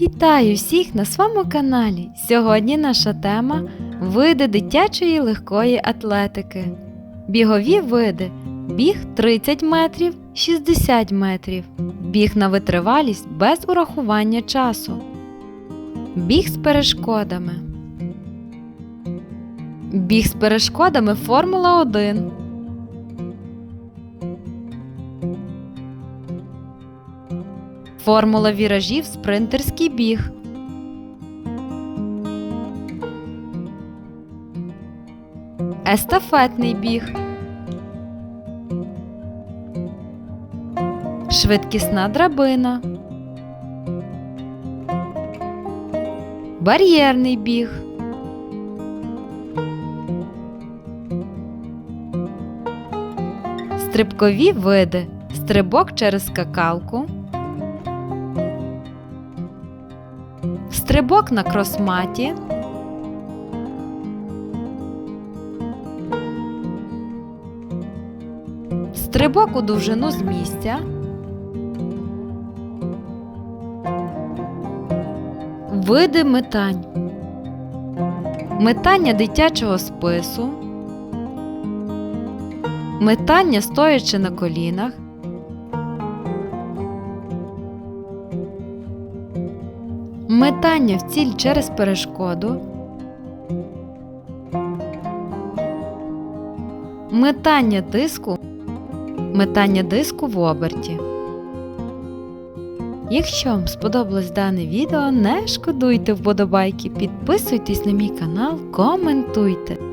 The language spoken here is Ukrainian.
Вітаю всіх на своєму каналі. Сьогодні наша тема види дитячої легкої атлетики. Бігові види. Біг 30 метрів, 60 метрів. Біг на витривалість без урахування часу. Біг з перешкодами. Біг з перешкодами Формула 1. Формула віражів спринтерський біг. Естафетний біг. Швидкісна драбина. Бар'єрний біг. Стрибкові види. Стрибок через скакалку. Стрибок на кросматі. Стрибок у довжину з місця. Види метань. Метання дитячого спису. Метання стоячи на колінах. Метання в ціль через перешкоду. Метання диску. Метання диску в оберті. Якщо вам сподобалось дане відео, не шкодуйте вподобайки, підписуйтесь на мій канал, коментуйте.